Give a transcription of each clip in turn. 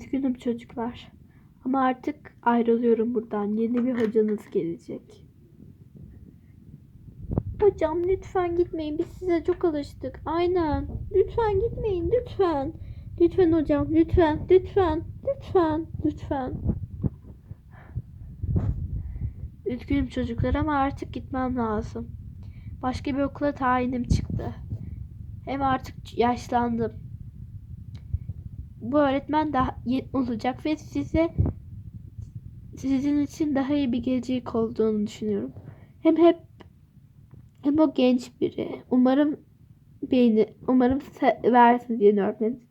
Üzgünüm çocuklar. Ama artık ayrılıyorum buradan. Yeni bir hocanız gelecek. Hocam lütfen gitmeyin. Biz size çok alıştık. Aynen. Lütfen gitmeyin. Lütfen. Lütfen hocam. Lütfen. Lütfen. Lütfen. Lütfen. Üzgünüm çocuklar ama artık gitmem lazım. Başka bir okula tayinim çıktı. Hem artık yaşlandım. Bu öğretmen daha iyi olacak ve size sizin için daha iyi bir gelecek olduğunu düşünüyorum. Hem hep hem o genç biri. Umarım beni umarım seversiniz yeni öğretmeninizi.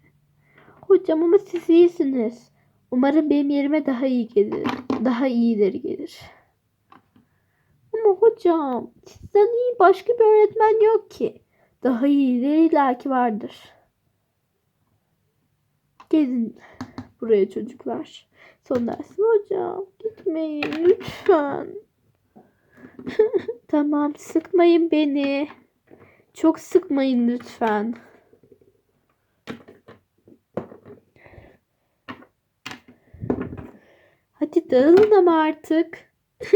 Hocam ama siz iyisiniz. Umarım benim yerime daha iyi gelir. Daha iyileri gelir. Ama hocam sizden iyi başka bir öğretmen yok ki. Daha iyileri illaki vardır. Gelin buraya çocuklar. Son dersim hocam. Gitmeyin lütfen. tamam sıkmayın beni. Çok sıkmayın lütfen. Hadi dağılın ama artık.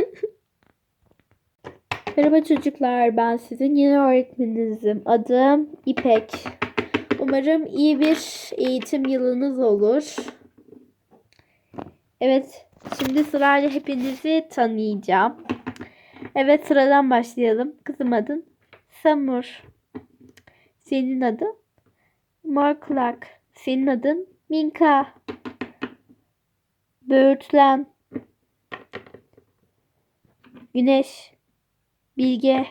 Merhaba çocuklar, ben sizin yeni öğretmeninizim. Adım İpek. Umarım iyi bir eğitim yılınız olur. Evet, şimdi sırayla hepinizi tanıyacağım. Evet, sıradan başlayalım. Kızım adın Samur. Senin adın Marklak. Senin adın Minka. Böğürtlen. Güneş. Bilge.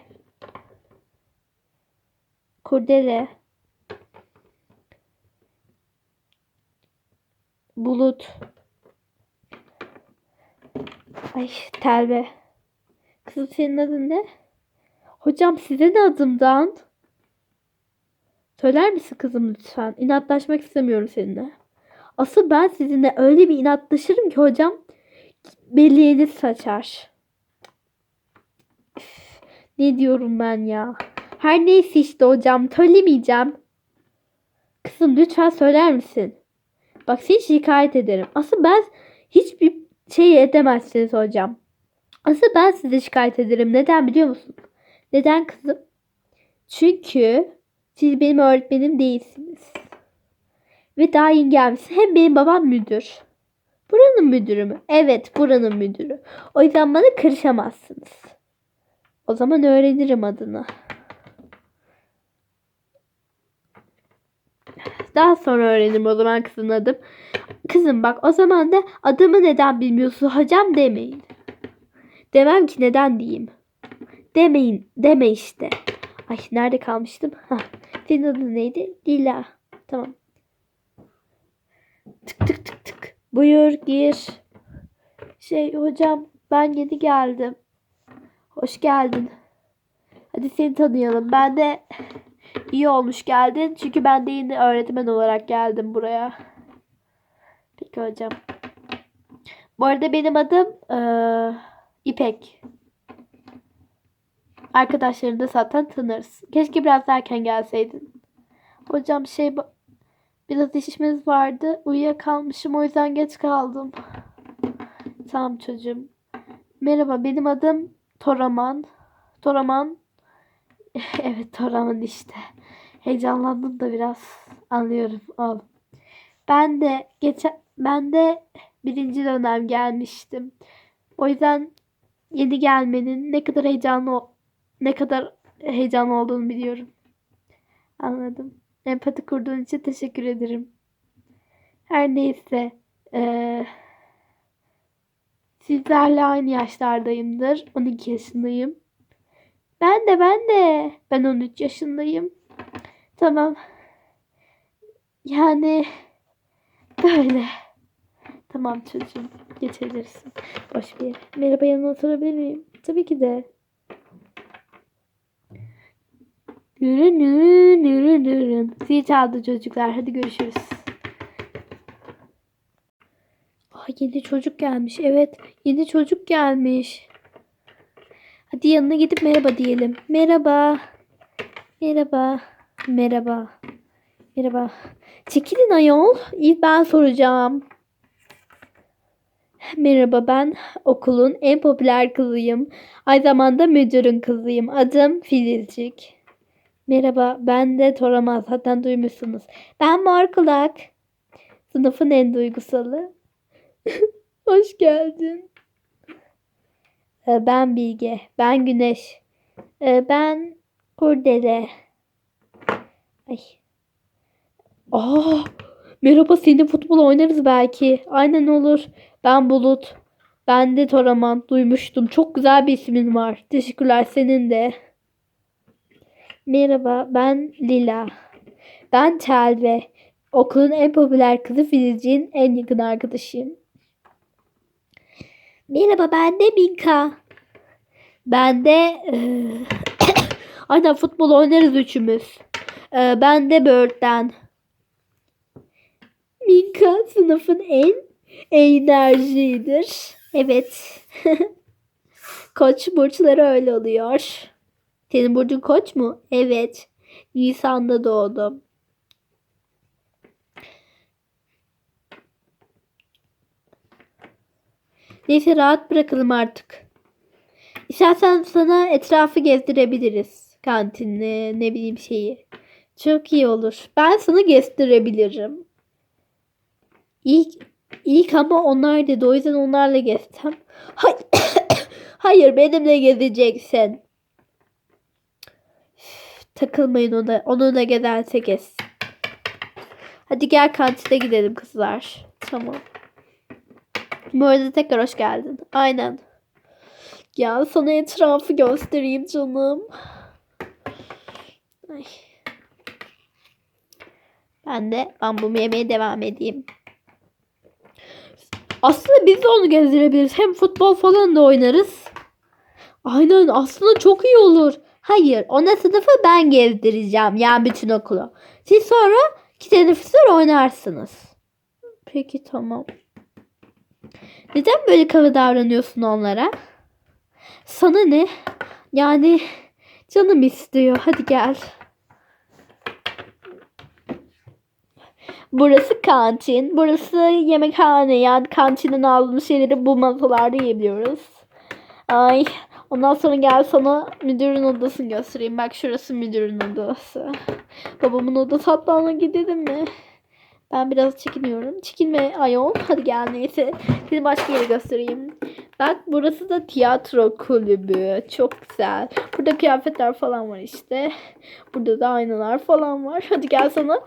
Kurdele. Bulut. Ay telve. Kızım senin adın ne? Hocam size ne adımdan? Söyler misin kızım lütfen? İnatlaşmak istemiyorum seninle. Asıl ben sizinle öyle bir inatlaşırım ki hocam belleğiniz saçar. Üf, ne diyorum ben ya? Her neyse işte hocam söylemeyeceğim. Kızım lütfen söyler misin? Bak seni şikayet ederim. Asıl ben hiçbir şey edemezsiniz hocam. Asıl ben size şikayet ederim. Neden biliyor musun? Neden kızım? Çünkü siz benim öğretmenim değilsiniz. Ve daha yeni gelmişsiniz. Hem benim babam müdür. Buranın müdürü mü? Evet buranın müdürü. O yüzden bana karışamazsınız. O zaman öğrenirim adını. Daha sonra öğrenirim o zaman kızın adım. Kızım bak o zaman da adımı neden bilmiyorsun hocam demeyin. Demem ki neden diyeyim. Demeyin. Deme işte. Ay nerede kalmıştım? Hah. Senin adın neydi? Lila. Tamam. Tık tık tık tık. Buyur gir. Şey hocam ben yeni geldim. Hoş geldin. Hadi seni tanıyalım. Ben de iyi olmuş geldin. Çünkü ben de yeni öğretmen olarak geldim buraya. Peki hocam. Bu arada benim adım eee, İpek. Arkadaşlarını da zaten tanırız. Keşke biraz erken gelseydin. Hocam şey biraz işimiz vardı. Uyuyakalmışım o yüzden geç kaldım. Tamam çocuğum. Merhaba benim adım Toraman. Toraman. evet Toraman işte. Heyecanlandım da biraz. Anlıyorum oğlum. Ben de geçen ben de birinci dönem gelmiştim. O yüzden yeni gelmenin ne kadar heyecanlı ne kadar heyecanlı olduğunu biliyorum. Anladım. Empati kurduğun için teşekkür ederim. Her neyse. eee, sizlerle aynı yaşlardayımdır. 12 yaşındayım. Ben de ben de. Ben 13 yaşındayım. Tamam. Yani böyle. Tamam çocuğum. Geçebilirsin. Boş bir. Merhaba yanına oturabilir miyim? Tabii ki de. Nürün nürün nürün nürün. Zil çaldı çocuklar. Hadi görüşürüz. Aa, yeni çocuk gelmiş. Evet. Yeni çocuk gelmiş. Hadi yanına gidip merhaba diyelim. Merhaba. Merhaba. Merhaba. Merhaba. Çekilin ayol. İlk ben soracağım. Merhaba ben okulun en popüler kızıyım. Aynı zamanda müdürün kızıyım. Adım Filizcik. Merhaba ben de Toramaz. Zaten duymuşsunuz. Ben Mor Kulak. Sınıfın en duygusalı. Hoş geldin. Ee, Ben Bilge. Ben Güneş. Ee, Ben Kurdele. Ay. Aa, merhaba seninle futbol oynarız belki. Aynen olur. Ben Bulut. Ben de Toraman. Duymuştum. Çok güzel bir ismin var. Teşekkürler senin de. Merhaba ben Lila. Ben Telve. Okulun en popüler kızı Filizciğin en yakın arkadaşıyım. Merhaba ben de Minka. Ben de eee, aynen futbol oynarız üçümüz. Eee, ben de Bird'den. Minka sınıfın en enerjidir. Evet. Koç burçları öyle oluyor. Senin burcun koç mu? Evet. Nisan'da doğdum. Neyse rahat bırakalım artık. İstersen sana etrafı gezdirebiliriz. Kantini, ne bileyim şeyi. Çok iyi olur. Ben sana gezdirebilirim. İlk, ilk ama onlar dedi. O yüzden onlarla gezsem. Hayır, Hayır benimle gezeceksin. Üf, Takılmayın ona. Onunla gezerse gez. Hadi gel kantine gidelim kızlar. Tamam. Bu arada tekrar hoş geldin. Aynen. Gel sana etrafı göstereyim canım. Ay. Ben de bambumu yemeye devam edeyim. Aslında biz de onu gezdirebiliriz. Hem futbol falan da oynarız. Aynen aslında çok iyi olur. Hayır ona sınıfı ben gezdireceğim. Yani bütün okulu. Siz sonra iki teneffüsler oynarsınız. Peki tamam. Neden böyle kaba davranıyorsun onlara? Sana ne? Yani canım istiyor. Hadi gel. Burası kantin. Burası yemekhane. Yani kantinden aldığımız şeyleri bu masalarda yiyebiliyoruz. Ay. Ondan sonra gel sana müdürün odasını göstereyim. Bak şurası müdürün odası. Babamın odası hatta ona gidelim mi? Ben biraz çekiniyorum. Çekinme ayol. Hadi gel neyse. Seni başka yere göstereyim. Bak burası da tiyatro kulübü. Çok güzel. Burada kıyafetler falan var işte. Burada da aynalar falan var. Hadi gel sana.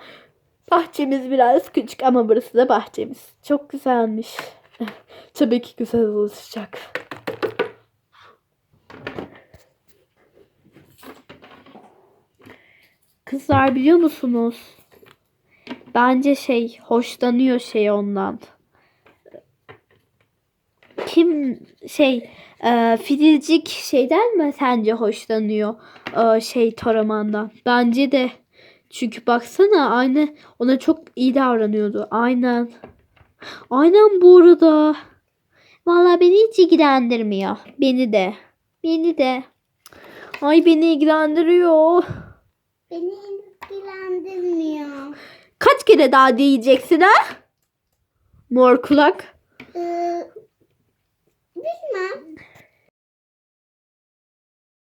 Bahçemiz biraz küçük ama burası da bahçemiz. Çok güzelmiş. Tabii ki güzel olacak. Kızlar biliyor musunuz? Bence şey hoşlanıyor şey ondan. Kim şey e, Filizcik şeyden mi sence hoşlanıyor e, şey Toraman'dan? Bence de. Çünkü baksana aynı ona çok iyi davranıyordu. Aynen. Aynen bu arada. Vallahi beni hiç ilgilendirmiyor. Beni de. Beni de. Ay beni ilgilendiriyor. Beni ilgilendirmiyor. Kaç kere daha diyeceksin ha? Mor kulak. Ee, bilmem.